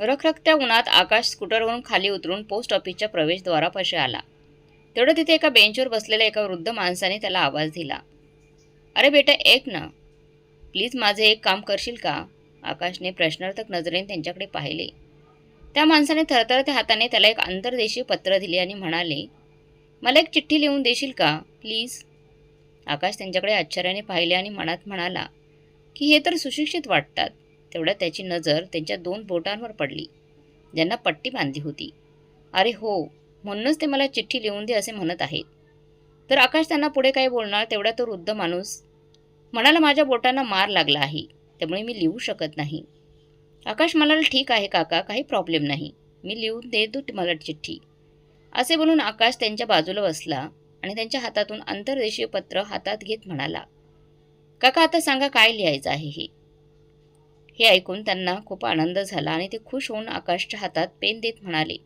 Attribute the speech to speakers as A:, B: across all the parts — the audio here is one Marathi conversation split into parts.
A: रखरखत्या उन्हात आकाश स्कूटरवरून खाली उतरून पोस्ट ऑफिसच्या प्रवेशद्वारापाशी आला. तेवढं तिथे एका बेंचवर बसलेल्या एका वृद्ध माणसाने त्याला आवाज दिला. अरे बेटा एक ना. प्लीज माझे एक काम करशील का? आकाशने प्रश्नार्थक नजरेने त्यांच्याकडे पाहिले. त्या माणसाने थरथरत्या हाताने त्याला एक आंतरदेशीय पत्र दिले आणि म्हणाले मला एक चिठ्ठी लिहून देशील का? प्लीज. आकाश त्यांच्याकडे आश्चर्याने पाहिले आणि मनात म्हणाला की हे तर सुशिक्षित वाटतात. तेवढ्या त्याची नजर त्यांच्या दोन बोटांवर पडली. ज्यांना पट्टी बांधली होती. अरे हो म्हणूनच ते मला चिठ्ठी लिहून दे असे म्हणत आहेत. तर आकाश त्यांना पुढे काय बोलणार तेवढा तो वृद्ध माणूस म्हणाला माझ्या बोटांना मार लागला आहे त्यामुळे मी लिहू शकत नाही. आकाश म्हणाला ठीक आहे काका काही प्रॉब्लेम नाही. मी लिहून देतो मला चिठ्ठी. असे बोलून आकाश त्यांच्या बाजूला बसला आणि त्यांच्या हातातून आंतरदेशीय पत्र हातात घेत म्हणाला काका आता सांगा काय लिहायचं आहे हे? हे ऐकून त्यांना खूप आनंद झाला आणि ते खुश होऊन आकाशच्या हातात पेन देत म्हणाले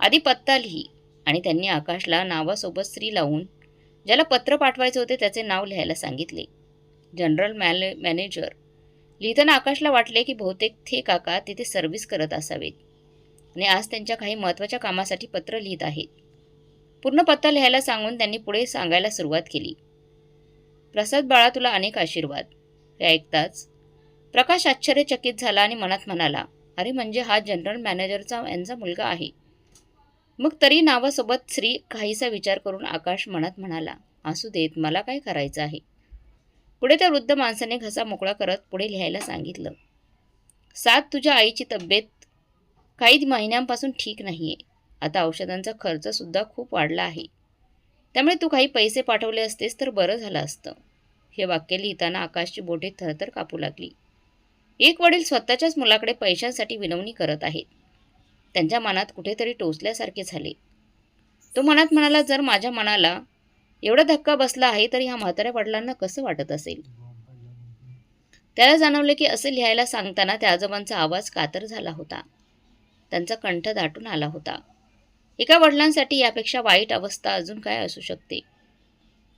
A: आधी पत्ता लिही. आणि त्यांनी आकाशला नावासोबत स्त्री लावून ज्याला पत्र पाठवायचे होते त्याचे नाव लिहायला सांगितले. जनरल मॅने मॅनेजर लिहिताना आकाशला वाटले की बहुतेक थे काका तिथे सर्व्हिस करत असावेत. आणि आज त्यांच्या काही महत्त्वाच्या कामासाठी पत्र लिहित आहेत. पूर्ण पत्ता लिहायला सांगून त्यांनी पुढे सांगायला सुरुवात केली. प्रसाद बाळा तुला अनेक आशीर्वाद. हे ऐकताच प्रकाश आश्चर्यचकित झाला आणि मनात म्हणाला अरे म्हणजे हा जनरल मॅनेजरचा यांचा मुलगा आहे. मग तरी नावासोबत श्री काहीसा विचार करून आकाश मनात म्हणाला असू देत मला काय करायचं आहे? पुढे त्या वृद्ध माणसाने घसा मोकळा करत पुढे लिहायला सांगितलं सात तुझ्या आईची तब्येत काही महिन्यांपासून ठीक नाही आहे आता औषधांचा खर्चसुद्धा खूप वाढला आहे. त्यामुळे तू काही पैसे पाठवले असतेस तर बरं झालं असतं. हे वाक्य लिहिताना आकाशची बोटे थरथर कापू लागली. एक वडील स्वतःच्याच मुलाकडे पैशांसाठी विनवणी करत आहेत. त्यांच्या मनात कुठेतरी टोचल्यासारखे झाले. तो मनात म्हणाला जर माझ्या मनाला एवढा धक्का बसला आहे तरी ह्या म्हाताऱ्या वडिलांना कसं वाटत असेल? त्याला जाणवले की असे लिहायला सांगताना त्या आजोबांचा आवाज कातर झाला होता. त्यांचा कंठ दाटून आला होता. एका वडिलांसाठी यापेक्षा वाईट अवस्था अजून काय असू शकते?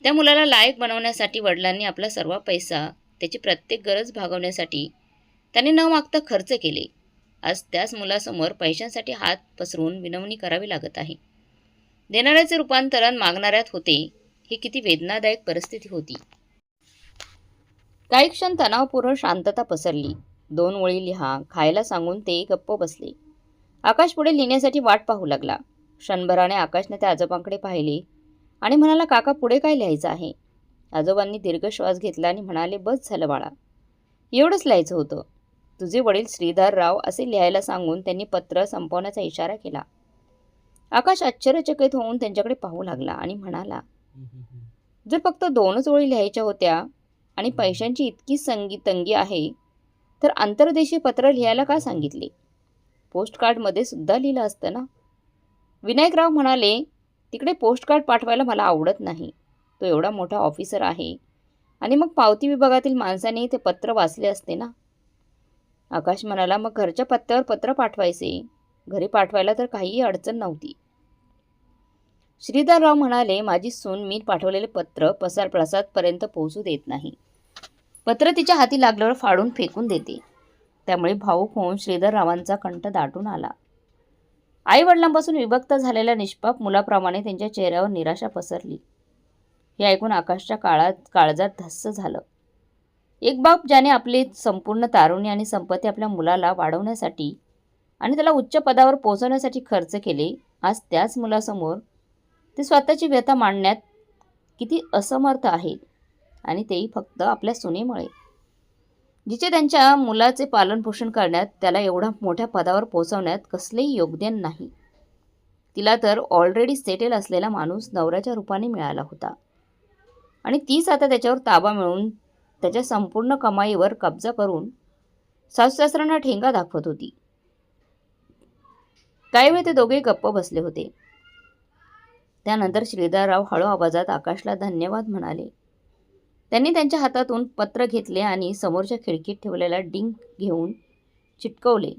A: त्या मुलाला लायक बनवण्यासाठी वडिलांनी आपला सर्व पैसा त्याची प्रत्येक गरज भागवण्यासाठी त्याने न मागता खर्च केले. आज त्याच मुलासमोर पैशांसाठी हात पसरून विनवणी करावी लागत आहे. देणाऱ्याचे रूपांतरण मागणाऱ्यात होते ही किती वेदनादायक परिस्थिती होती. काही क्षण तणावपूर्ण शांतता पसरली. दोन ओळी लिहा खायला सांगून ते गप्प बसले. आकाश पुढे लिहिण्यासाठी वाट पाहू लागला. क्षणभराने आकाशने त्या आजोबांकडे पाहिले आणि म्हणाला काका पुढे काय लिहायचं आहे? आजोबांनी दीर्घ श्वास घेतला आणि म्हणाले बस झालं बाळा. एवढंच लिहायचं होतं. तुझे वडील श्रीधर राव असे लिहायला सांगून त्यांनी पत्र संपवण्याचा इशारा केला. आकाश आश्चर्यचकित होऊन त्यांच्याकडे पाहू लागला आणि म्हणाला जर फक्त दोनच ओळी लिहायच्या होत्या आणि पैशांची इतकी संगी तंगी आहे तर आंतरदेशीय पत्र लिहायला का सांगितले? पोस्टकार्डमध्ये सुद्धा लिहिलं असतं ना? विनायकराव म्हणाले तिकडे पोस्टकार्ड पाठवायला मला आवडत नाही. तो एवढा मोठा ऑफिसर आहे आणि मग पावती विभागातील माणसाने ते पत्र वाचले असते ना? आकाश म्हणाला मग घरच्या पत्त्यावर पत्र पाठवायचे. घरी पाठवायला तर काहीही अडचण नव्हती. श्रीधरराव म्हणाले माझी सून मी पाठवलेले पत्र पसार प्रसादपर्यंत पोहोचू देत नाही. पत्र तिच्या हाती लागल्यावर फाडून फेकून देते. त्यामुळे भाऊक होऊन श्रीधररावांचा कंठ दाटून आला. आईवडिलांपासून विभक्त झालेल्या निष्पाप मुलाप्रमाणे त्यांच्या चेहऱ्यावर निराशा पसरली. हे ऐकून आकाशच्या काळात काळजात धस्स झालं. एक बाप ज्याने आपली संपूर्ण तारुण्य आणि संपत्ती आपल्या मुलाला वाढवण्यासाठी आणि त्याला उच्च पदावर पोहोचवण्यासाठी खर्च केले आज त्याच मुलासमोर ते स्वतःची व्यथा मांडण्यात किती असमर्थ आहेत आणि तेही फक्त आपल्या सुनेमुळे. जिचे त्यांच्या मुलाचे पालनपोषण करण्यात त्याला एवढा मोठ्या पदावर पोहोचवण्यात कसलेही योगदान नाही. तिला तर ऑलरेडी सेटेल असलेला माणूस नवऱ्याच्या रूपाने मिळाला होता. आणि तीच आता त्याच्यावर ताबा मिळवून त्याच्या संपूर्ण कमाईवर कब्जा करून सासूसासऱ्यांना ठेंगा दाखवत होती. काही वेळ ते दोघे गप्प बसले होते. त्यानंतर श्रीधरराव हळू आवाजात आकाशला धन्यवाद म्हणाले. त्यांनी त्यांच्या हातातून पत्र घेतले आणि समोरच्या खिडकीत ठेवलेला डिंक घेऊन चिटकवले.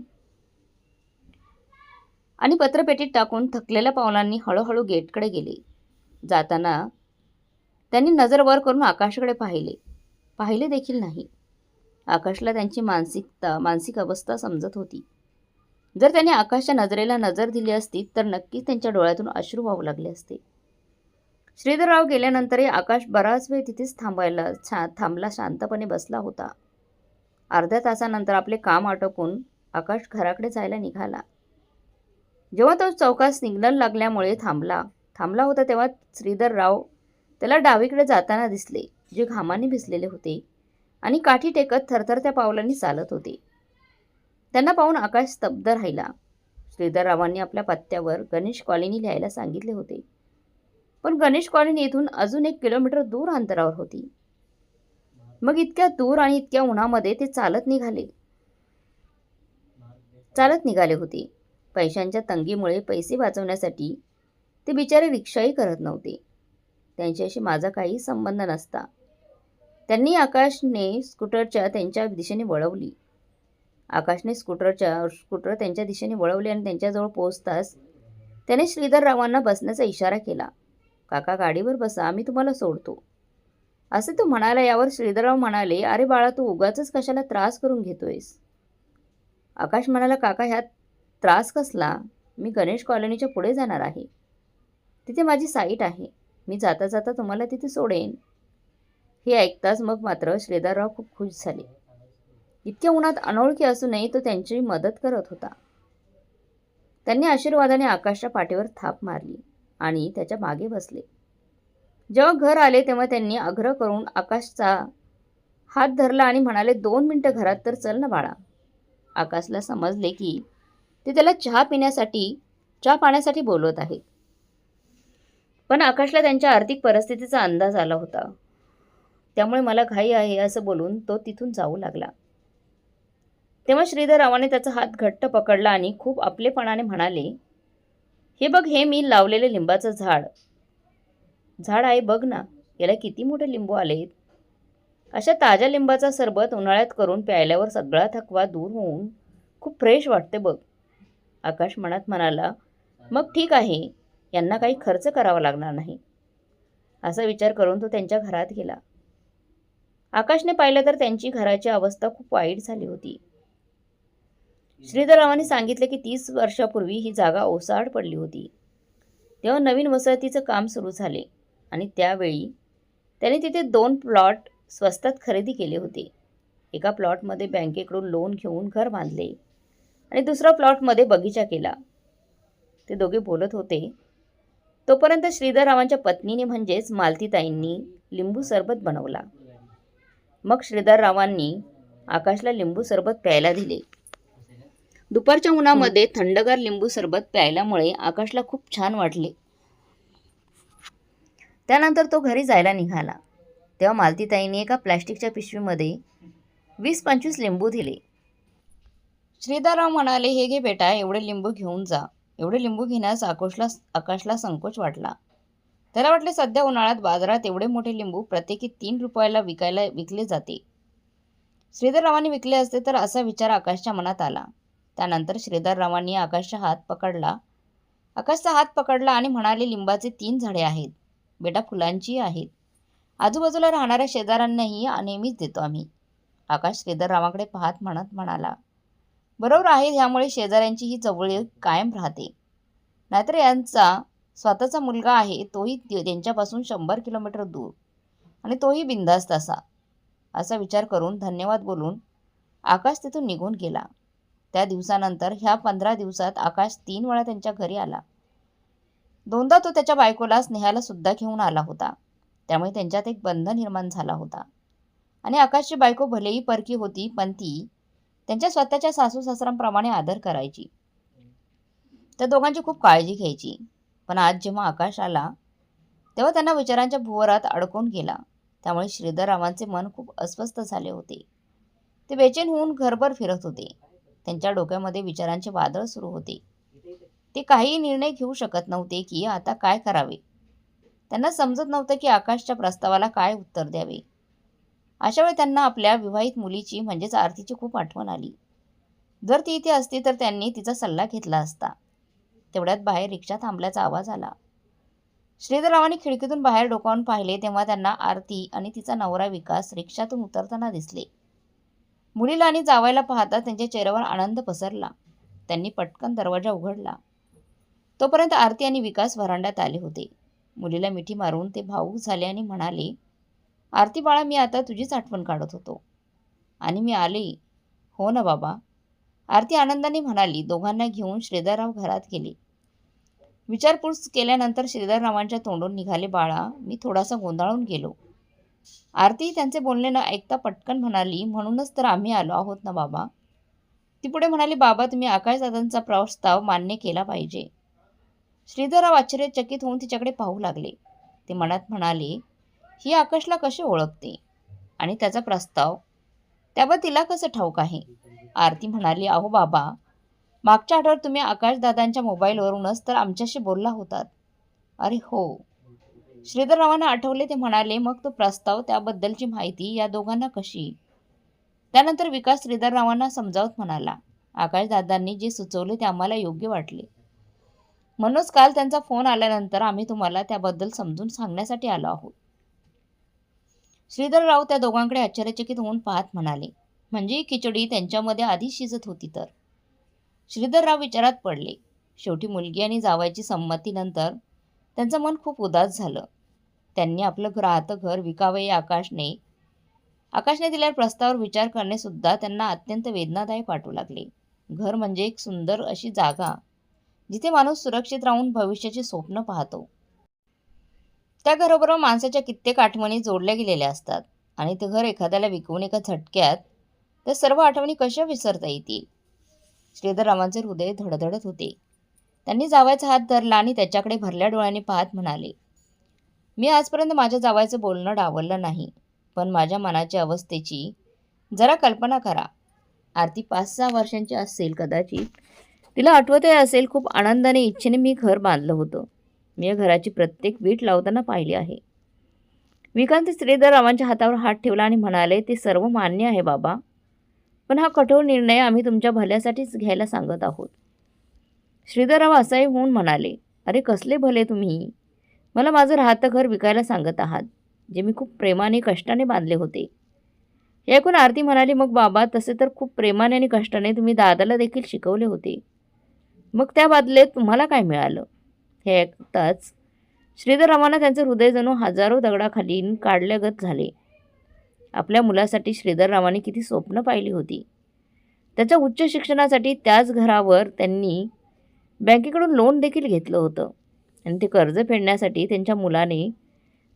A: आणि पत्रपेटीत टाकून थकलेल्या पावलांनी हळूहळू गेटकडे गेले. जाताना त्यांनी नजर वर करून आकाशाकडे पाहिले. पाहिले देखील नाही. आकाशला त्यांची मानसिकता मानसिक अवस्था समजत होती. जर त्याने आकाशच्या नजरेला नजर दिली असती तर नक्कीच त्यांच्या डोळ्यातून अश्रू वाहू लागले असते. श्रीधरराव गेल्यानंतरही आकाश बराच वेळ तिथेच थांबायला छा थांबला शांतपणे बसला होता. अर्ध्या तासानंतर आपले काम आटोपून आकाश घराकडे जायला निघाला. जेव्हा तो चौकात सिग्नल लागल्यामुळे थांबला थांबला होता तेव्हा श्रीधरराव त्याला डावीकडे जाताना दिसले. जे घामाने भिजलेले होते आणि काठी टेकत थरथरत्या पावलांनी चालत होते. त्यांना पाहून आकाश स्तब्ध राहिला. श्रीधररावांनी आपल्या पत्त्यावर गणेश कॉलनी लिहायला सांगितले होते. पण गणेश कॉलनी येथून अजून एक किलोमीटर दूर अंतरावर होती. मग इतक्या दूर आणि इतक्या उन्हामध्ये ते चालत निघाले. चालत निघाले होते. पैशांच्या तंगीमुळे पैसे वाचवण्यासाठी ते बिचारे रिक्षाही करत नव्हते. त्यांच्याशी माझा काही संबंध नसता. त्यांनी आकाशने स्कूटरच्या त्यांच्या दिशेने वळवली. आकाशने स्कूटरच्या स्कूटर त्यांच्या दिशेने वळवले आणि त्यांच्याजवळ पोहोचताच त्याने श्रीधररावांना बसण्याचा इशारा केला. काका गाडीवर बसा मी तुम्हाला सोडतो. असे तो म्हणाला यावर श्रीधरराव म्हणाले अरे बाळा तू उगाच कशाला त्रास करून घेतोयस? आकाश म्हणाला काका ह्यात त्रास कसला? मी गणेश कॉलनीच्या पुढे जाणार आहे. तिथे माझी साईट आहे. मी जाता जाता तुम्हाला तिथे सोडेन. हे ऐकताच मग मात्र श्रीधरराव खूप खुश झाले. इतक्या उन्हात अनोळखी असूनही तो त्यांची मदत करत होता. त्यांनी आशीर्वादाने आकाशच्या पाठीवर थाप मारली आणि त्याच्यामागे बसले. जेव्हा घर आले तेव्हा त्यांनी आग्रह करून आकाशचा हात धरला आणि म्हणाले दोन मिनटं घरात तर चल ना बाळा आकाशला समजले की ते त्याला चहा पिण्यासाठी चहा पाण्यासाठी बोलवत आहेत. पण आकाशला त्यांच्या आर्थिक परिस्थितीचा अंदाज आला होता. त्यामुळे मला घाई आहे असं बोलून तो तिथून जाऊ लागला. तेव्हा श्रीधररावाने त्याचा हात घट्ट पकडला आणि खूप आपलेपणाने म्हणाले हे बघ हे मी लावलेले लिंबाचं झाड. झाड आहे बघ ना याला किती मोठे लिंबू आलेत. अशा ताज्या लिंबाचा सरबत उन्हाळ्यात करून प्यायल्यावर सगळा थकवा दूर होऊन खूप फ्रेश वाटते बघ. आकाश मनात म्हणाला मग ठीक आहे यांना काही खर्च करावा लागणार नाही. असा विचार करून तो त्यांच्या घरात गेला. आकाशने पाहिलं तर त्यांची घराची अवस्था खूप वाईट झाली होती. श्रीधररावांनी सांगितले की तीस वर्षापूर्वी ही जागा ओसाड पडली होती. तेव्हा नवीन वसाहतीचं काम सुरू झाले आणि त्यावेळी त्याने तिथे दोन प्लॉट स्वस्तात खरेदी केले होते. एका प्लॉटमध्ये बँकेकडून लोन घेऊन घर बांधले आणि दुसरा प्लॉटमध्ये बगीचा केला. ते दोघे बोलत होते तोपर्यंत श्रीधररावांच्या पत्नीने म्हणजेच मालतीताईंनी लिंबू सरबत बनवला. मग श्रीधररावांनी आकाशला लिंबू सरबत प्यायला दिले. दुपारच्या उन्हामध्ये थंडगार लिंबू सरबत प्यायल्यामुळे आकाशला खूप छान वाटले. त्यानंतर तो घरी जायला निघाला. तेव्हा मालतीताईंनी एका प्लॅस्टिकच्या पिशवीमध्ये वीस पंचवीस लिंबू दिले. श्रीधरराव म्हणाले हे घे बेटा एवढे लिंबू घेऊन जा. एवढे लिंबू घेण्यास आकाशला आकाशला संकोच वाटला. त्याला वाटले सध्या उन्हाळ्यात बाजारात एवढे मोठे लिंबू प्रत्येकी तीन रुपयाला विकायला विकले जाते. श्रीधररावांनी विकले असते तर असा विचार आकाशच्या मनात आला. त्यानंतर श्रीधररावांनी आकाशचा हात पकडला. आकाशचा हात पकडला आणि म्हणाले लिंबाचे तीन झाडे आहेत. बेटा फुलांची आहेत. आजूबाजूला राहणाऱ्या शेजाऱ्यांनाही नेहमीच देतो आम्ही. आकाश श्रीधररावांकडे पाहत म्हणत म्हणाला बरोबर आहे ह्यामुळे शेजाऱ्यांची ही चवळी कायम राहते. नाहीतर यांचा स्वतःचा मुलगा आहे तोही त्यांच्यापासून शंभर किलोमीटर दूर. आणि तोही बिंदास्त असा. असा विचार करून धन्यवाद बोलून आकाश तिथून निघून गेला. त्या दिवसानंतर ह्या पंधरा दिवसात आकाश तीन वेळा त्यांच्या घरी आला. दोनदा तो त्याच्या बायकोला स्नेहाला सुद्धा घेऊन आला होता. त्यामुळे त्यांच्यात एक बंध निर्माण झाला होता. आणि आकाशची बायको भलेही परकी होती पण ती त्यांच्या स्वतःच्या सासू सासऱ्यांप्रमाणे आदर करायची. त्या दोघांची खूप काळजी घ्यायची. पण आज जेव्हा आकाश आला तेव्हा त्यांना विचारांच्या भुवरात अडकून गेला. त्यामुळे श्रीधररावांचे मन खूप अस्वस्थ झाले होते. ते बेचैन होऊन घरभर फिरत होते. त्यांच्या डोक्यामध्ये विचारांचे वादळ सुरू होते. ते काही निर्णय घेऊ शकत नव्हते की आता काय करावे. त्यांना समजत नव्हतं की आकाशच्या प्रस्तावाला काय उत्तर द्यावे. अशा वेळी त्यांना आपल्या विवाहित मुलीची म्हणजेच आरतीची खूप आठवण आली. जर ती इथे असती तर त्यांनी तिचा सल्ला घेतला असता. तेवढ्यात बाहेर रिक्षा थांबल्याचा आवाज आला. श्रीधररावांनी खिडकीतून बाहेर डोकावून पाहिले तेव्हा त्यांना आरती आणि तिचा नवरा विकास रिक्षातून उतरताना दिसले. मुलीला आणि जावायला पाहता त्यांच्या चेहऱ्यावर आनंद पसरला. त्यांनी पटकन दरवाजा उघडला. तोपर्यंत आरती आणि विकास व्हरांड्यात आले होते. मुलीला मिठी मारून ते भाऊक झाले आणि म्हणाले आरती बाळा मी आता तुझीच आठवण काढत होतो. आणि मी आले. हो ना बाबा. आरती आनंदाने म्हणाली दोघांना घेऊन श्रीधरराव घरात गेले. विचारपूस केल्यानंतर श्रीधररावांच्या तोंडून निघाले बाळा मी थोडासा गोंधळून गेलो. आरती त्यांचे बोलणे न ऐकता पटकन म्हणाली म्हणूनच तर आम्ही आलो आहोत ना बाबा. ती पुढे म्हणाली बाबा तुम्ही आकाशदादांचा प्रस्ताव मान्य केला पाहिजे. श्रीधरराव आश्चर्यचकित होऊन तिच्याकडे पाहू लागले. ते मनात म्हणाले ही आकाशला कसे ओळखते? आणि त्याचा प्रस्ताव त्यावर तिला कसं ठाऊक आहे? आरती म्हणाली अहो बाबा मागच्या आठवड्यात तुम्ही आकाशदादांच्या मोबाईलवरूनच तर आमच्याशी बोलला होतात. अरे हो. श्रीधररावांना आठवले ते म्हणाले मग तो प्रस्ताव त्याबद्दलची माहिती या दोघांना कशी? त्यानंतर विकास श्रीधररावांना समजावत म्हणाला आकाशदादांनी जे सुचवले ते आम्हाला योग्य वाटले. म्हणूनच काल त्यांचा फोन आल्यानंतर आम्ही तुम्हाला त्याबद्दल समजून सांगण्यासाठी आलो आहोत. श्रीधरराव त्या दोघांकडे आश्चर्यचकित होऊन पाहत म्हणाले म्हणजे खिचडी त्यांच्यामध्ये आधी शिजत होती तर? श्रीधरराव विचारात पडले. शेवटी मुलगी आणि जावायची संमतीनंतर त्यांचं मन खूप उदास झालं. त्यांनी आपलं राहतं घर विकावं या आकाशने आकाशने दिलेल्या प्रस्तावावर विचार करणेसुद्धा त्यांना अत्यंत वेदनादायक वाटू लागले. घर म्हणजे एक सुंदर अशी जागा जिथे माणूस सुरक्षित राहून भविष्याचे स्वप्न पाहतो. त्या घराबरोबर माणसाच्या कित्येक आठवणी जोडल्या गेलेल्या असतात. आणि ते घर एखाद्याला विकून एका झटक्यात त्या सर्व आठवणी कशा विसरता येतील? श्रीधररावांचे हृदय धडधडत होते. त्यांनी जावायचा हात धरला आणि त्याच्याकडे भरल्या डोळ्यांनी पाहत म्हणाले मी आजपर्यंत माझ्या जावायचं बोलणं डावललं नाही पण माझ्या मनाच्या अवस्थेची जरा कल्पना करा. आरती पाच सहा वर्षांची असेल कदाचित. तिला आठवतही असेल खूप आनंदाने इच्छेने मी घर बांधलं होतं. मी या घराची प्रत्येक वीट लावताना पाहिली आहे. विकांत श्रीधररावांच्या हातावर हात ठेवला आणि म्हणाले ते सर्व मान्य आहे बाबा. पण हा कठोर निर्णय आम्ही तुमच्या भल्यासाठीच घ्यायला सांगत आहोत. श्रीधरराव असाही होऊन म्हणाले अरे कसले भले तुम्ही? मला माझं राहतं घर विकायला सांगत आहात जे मी खूप प्रेमाने कष्टाने बांधले होते. हे ऐकून आरती म्हणाली मग बाबा तसे तर खूप प्रेमाने आणि कष्टाने तुम्ही दादाला देखील शिकवले होते. मग त्या बदल्यात तुम्हाला काय मिळालं? हे ऐकताच श्रीधररावांना त्यांचे हृदय जणू हजारो दगडाखाली काढल्यागत झाले. आपल्या मुलासाठी श्रीधररावांनी किती स्वप्न पाहिली होती. त्याच्या उच्च शिक्षणासाठी त्याच घरावर त्यांनी बँकेकडून लोन देखील घेतलं होतं. आणि ते कर्ज फेडण्यासाठी त्यांच्या मुलाने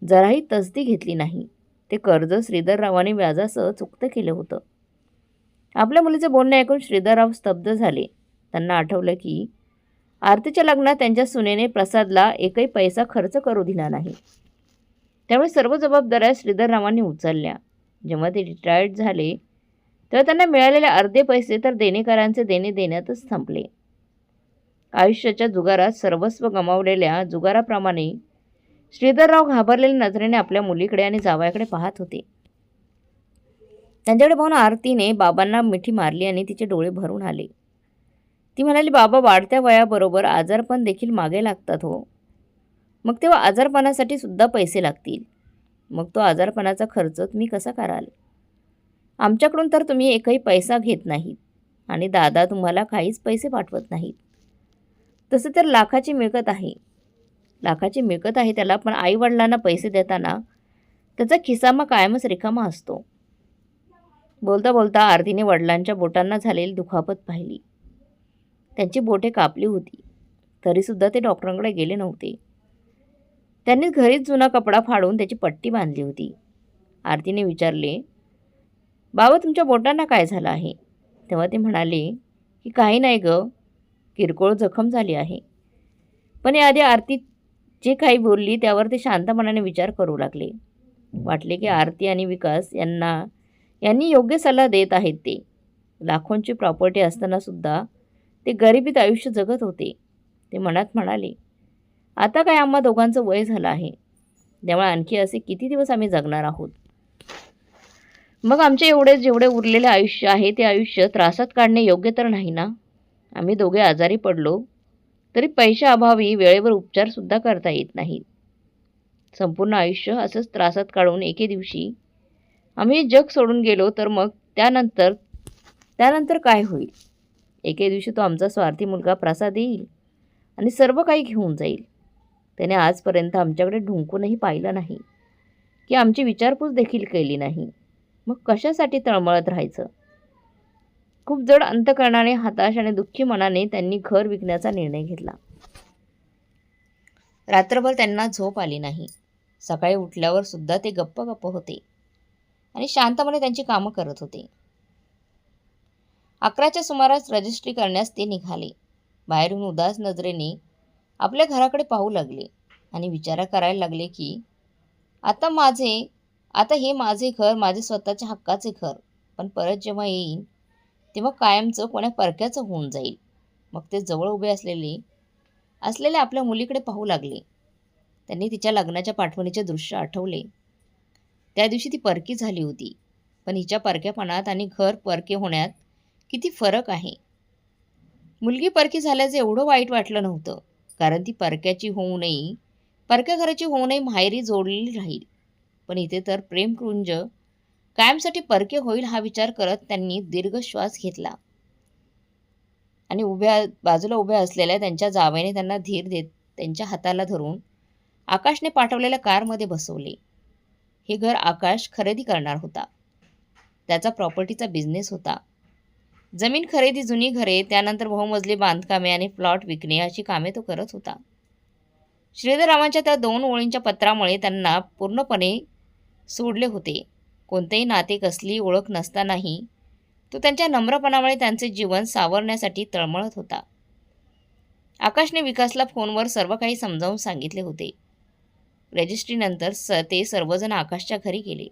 A: जराही तसदी घेतली नाही. ते कर्ज श्रीधररावांनी व्याजासह चुकतं केलं होतं. आपल्या मुलीचे बोलणे ऐकून श्रीधरराव स्तब्ध झाले. त्यांना आठवलं की आरतीच्या लग्नात त्यांच्या सुनेने प्रसादला एकही पैसा खर्च करू दिला नाही. त्यामुळे सर्व जबाबदाऱ्या श्रीधररावांनी उचलल्या. जेव्हा ते रिटायर्ड झाले तेव्हा त्यांना मिळालेले अर्धे पैसे तर देणेकरांचे देणे देण्यातच थांबले. आयुष्याच्या जुगारात सर्वस्व गमावलेल्या जुगाराप्रमाणे श्रीधरराव घाबरलेल्या नजरेने आपल्या मुलीकडे आणि जावयाकडे पाहत होते. त्यांच्याकडे पाहून आरतीने बाबांना मिठी मारली आणि तिचे डोळे भरून आले. ती म्हणाली बाबा वाढत्या वयाबरोबर आजारपण देखील मागे लागतात हो. मग तेव्हा आजारपणासाठी सुद्धा पैसे लागतील. मग तो आजारपणाचा खर्च तुम्ही कसा कराल? आमच्याकडून तर तुम्ही एकही पैसा घेत नाहीत आणि दादा तुम्हाला काहीच पैसे पाठवत नाहीत. तसे तर लाखाची मिळकत आहे. लाखाची मिळकत आहे त्याला पण आईवडिलांना पैसे देताना त्याचा खिसामा कायमच रिकामा असतो. बोलता बोलता आरतीने वडिलांच्या बोटांना झालेली दुखापत पाहिली. त्यांची बोटे कापली होती. तरीसुद्धा ते डॉक्टरांकडे गेले नव्हते. त्यांनी घरीच जुना कपडा फाडून त्याची पट्टी बांधली होती. आरतीने विचारले बाबा तुमच्या बोटांना काय झालं आहे? तेव्हा ते म्हणाले की काही नाही ग किरकोळ जखम झाली आहे. पण याआधी आरती जे काही बोलली त्यावर ते शांतपणाने विचार करू लागले. वाटले की आरती आणि विकास यांना यांनी योग्य सल्ला देत आहेत ते. लाखोंची प्रॉपर्टी असतानासुद्धा ते गरिबीत आयुष्य जगत होते. ते मनात म्हणाले आता काय आम्हा दोघांचं वय झालं आहे? त्यामुळे आणखी असे किती दिवस आम्ही जगणार आहोत? मग आमचे एवढे जेवढे उरलेले आयुष्य आहे ते आयुष्य त्रासात काढणे योग्य तर नाही ना? आम्ही दोघे आजारी पडलो तरी पैशाअभावी वेळेवर उपचारसुद्धा करता येत नाहीत. संपूर्ण आयुष्य असंच त्रासात काढून एके दिवशी आम्ही जग सोडून गेलो तर मग त्यानंतर त्यानंतर काय होईल? एके दिवशी तो आमचा स्वार्थी मुलगा प्रसाद येईल आणि सर्व काही घेऊन जाईल. त्याने आजपर्यंत आमच्याकडे ढुंकूनही पाहिलं नाही. की आमची विचारपूस देखील केली नाही. मग कशासाठी तळमळत राहायचं? खूप जड अंतकरणाने हताश आणि दुःखी मनाने त्यांनी घर विकण्याचा निर्णय घेतला. रात्रभर त्यांना झोप आली नाही. सकाळी उठल्यावर सुद्धा ते गप्प गप्प होते आणि शांतपणे त्यांची कामं करत होते. अकराच्या सुमारास रजिस्ट्री करण्यास ते निघाले. बाहेरून उदास नजरेने आपल्या घराकडे पाहू लागले आणि विचार करायला लागले की आता माझे आता हे माझे घर माझे स्वतःच्या हक्काचे घर. पण परत जेव्हा येईन तेव्हा कायमचं कोण्या परक्याचं होऊन जाईल. मग ते जवळ उभे असलेले असलेले आपल्या मुलीकडे पाहू लागले. त्यांनी तिच्या लग्नाच्या पाठवणीचे दृश्य आठवले. त्या दिवशी ती परकी झाली होती. पण हिच्या परक्यापणात आणि घर परके होण्यात किती फरक आहे? मुलगी परकी झाल्याचं एवढं वाईट वाटलं नव्हतं. कारण ती परक्याची होऊनही परक्या घराची होऊनही माहेरी जोडलेली राहील. पण इथे तर प्रेमकुंज कायमसाठी परके होईल हा विचार करत त्यांनी दीर्घ श्वास घेतला. आणि उभ्या बाजूला उभ्या असलेल्या त्यांच्या जावयाने त्यांना धीर देत त्यांच्या हाताला धरून आकाशने पाठवलेल्या कारमध्ये बसवले. हे घर आकाश खरेदी करणार होता. त्याचा प्रॉपर्टीचा बिझनेस होता. जमीन खरेदी जुनी घरे त्यानंतर बहुमजली बांधकामे आणि प्लॉट विकणे अशी कामे तो करत होता. श्रीधररावांच्या त्या दोन ओळींच्या पत्रामुळे त्यांना पूर्णपणे सोडले होते. कोणतेही नाते कसली ओळख नसतानाही तो त्यांच्या नम्रपणामुळे त्यांचे जीवन सावरण्यासाठी तळमळत होता. आकाशने विकासला फोनवर सर्व काही समजावून सांगितले होते. रजिस्ट्रीनंतर स ते सर्वजण आकाशच्या घरी गेले.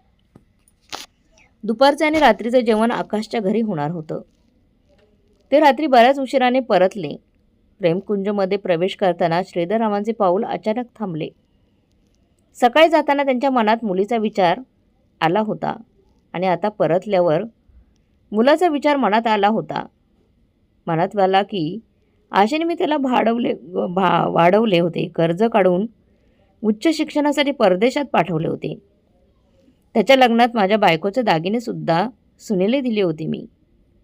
A: दुपारचे आणि रात्रीचं जेवण आकाशच्या घरी होणार होतं. ते रात्री बऱ्याच उशिराने परतले. प्रेमकुंजमध्ये प्रवेश करताना श्रीधररावांचे पाऊल अचानक थांबले. सकाळी जाताना त्यांच्या मनात मुलीचा विचार आला होता आणि आता परतल्यावर मुलाचा विचार मनात आला होता. मनात आला की आशेने मी त्याला भाडवले भा वाढवले होते कर्ज काढून उच्च शिक्षणासाठी परदेशात पाठवले होते. त्याच्या लग्नात माझ्या बायकोचे दागिनेसुद्धा सुनेले दिले होते मी.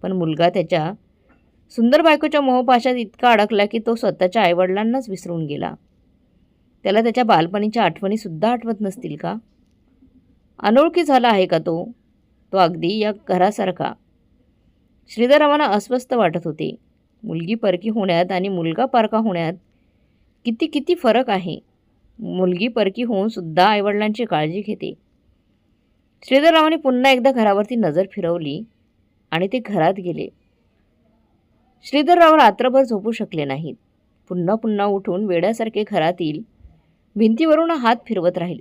A: पण मुलगा त्याच्या सुंदर बायकोच्या मोहपाशात इतका अडकला की तो स्वतःच्या आईवडिलांनाच विसरून गेला. त्याला त्याच्या बालपणीच्या आठवणीसुद्धा आठवत नसतील का? अनोळखी झाला आहे का तो? तो अगदी या घरासारखा. श्रीधररावांना अस्वस्थ वाटत होते. मुलगी परकी होण्यात आणि मुलगा पारका होण्यात किती किती फरक आहे? मुलगी परकी होऊन सुद्धा आईवडिलांची काळजी घेते. श्रीधररावांनी पुन्हा एकदा घरावरती नजर फिरवली आणि ते घरात गेले. श्रीधरराव रात्रभर झोपू शकले नाहीत. पुन्हा पुन्हा उठून वेड्यासारखे घरातील भिंतीवरून हात फिरवत राहील.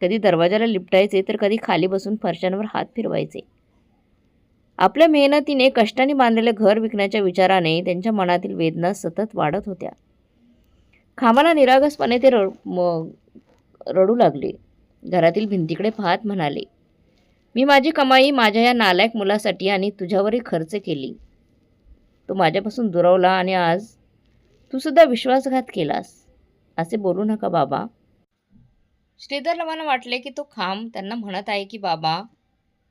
A: कधी दरवाजाला लिपटायचे तर कधी खाली बसून फरशांवर हात फिरवायचे. आपल्या मेहनतीने कष्टाने बांधलेले घर विकण्याच्या विचाराने त्यांच्या मनातील वेदना सतत वाढत होत्या. खामाला निरागसपणे ते रड म रडू लागले. घरातील भिंतीकडे पाहत म्हणाले मी माझी कमाई माझ्या या नालायक मुलासाठी आणि तुझ्यावरही खर्च केली. तू माझ्यापासून दुरावला आणि आज तू सुद्धा विश्वासघात केलास. असे बोलू नका बाबा. श्रीधररावांना वाटले की तो खांब त्यांना म्हणत आहे की बाबा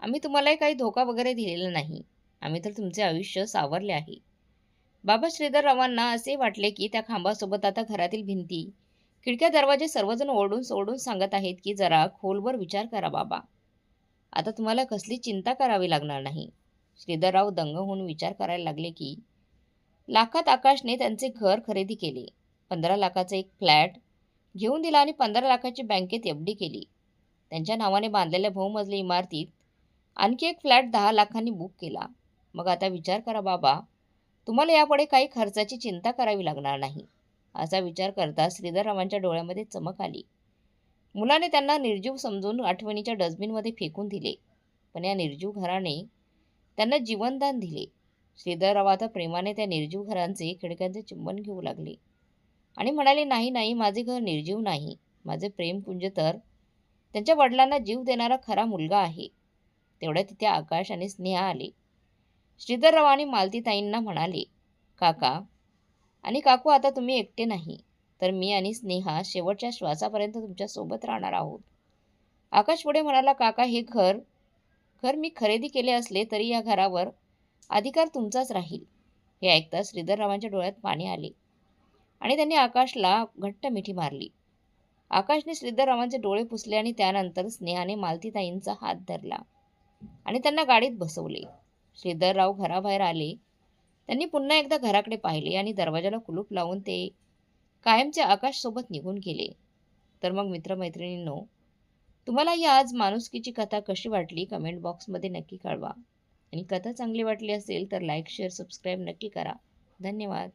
A: आम्ही तुम्हालाही काही धोका वगैरे दिलेला नाही. आम्ही तर तुमचे आयुष्य सावरले आहे. बाबा श्रीधररावांना असे वाटले की त्या खांबासोबत आता घरातील भिंती खिडक्या दरवाजे सर्वजण ओढून सोडून सांगत आहेत की जरा खोलवर विचार करा बाबा. आता तुम्हाला कसली चिंता करावी लागणार नाही. श्रीधरराव दंग होऊन विचार करायला लागले की लाखात आकाशने त्यांचे घर खरेदी केले. पंधरा लाखाचा एक फ्लॅट घेऊन दिला आणि पंधरा लाखाची बँकेत एफ डी केली. त्यांच्या नावाने बांधलेल्या बहुमजली इमारतीत आणखी एक फ्लॅट दहा लाखांनी बुक केला. मग आता विचार करा बाबा तुम्हाला यापुढे काही खर्चाची चिंता करावी लागणार नाही. असा विचार करता श्रीधररावांच्या डोळ्यामध्ये चमक आली. मुलाने त्यांना निर्जीव समजून आठवणीच्या डस्टबिनमध्ये फेकून दिले. पण या निर्जीव घराने त्यांना जीवनदान दिले. श्रीधरराव आता प्रेमाने त्या निर्जीव घरांचे खिडक्यांचे चुंबन घेऊ लागले. आणि म्हणाले नाही नाही माझे घर निर्जीव नाही. माझे प्रेमपुंज तर त्यांच्या वडिलांना जीव देणारा खरा मुलगा आहे. तेवढ्या तिथे आकाश आणि स्नेहा आले. श्रीधरराव आणि मालतीताईंना म्हणाले काका आणि काकू आता तुम्ही एकटे नाही. तर मी आणि स्नेहा शेवटच्या श्वासापर्यंत तुमच्यासोबत राहणार आहोत. आकाश पुढे म्हणाला काका हे घर घर मी खरेदी केले असले तरी या घरावर अधिकार तुमचाच राहील. हे ऐकताच श्रीधररावांच्या डोळ्यात पाणी आले आणि त्यांनी आकाशला घट्ट मिठी मारली. आकाशने श्रीधररावांचे डोळे पुसले आणि त्यानंतर स्नेहाने मालतीताईंचा हात धरला आणि त्यांना गाडीत बसवले. श्रीधरराव घराबाहेर आले. त्यांनी पुन्हा एकदा घराकडे पाहिले आणि दरवाजाला कुलूप लावून ते कायमच्या आकाशसोबत निघून गेले. तर मग मित्रमैत्रिणींनो तुम्हाला ही आज माणुसकीची कथा कशी वाटली? कमेंट बॉक्समध्ये नक्की कळवा. आणि कथा चांगली वाटली असेल तर लाईक शेअर सबस्क्राईब नक्की करा. धन्यवाद.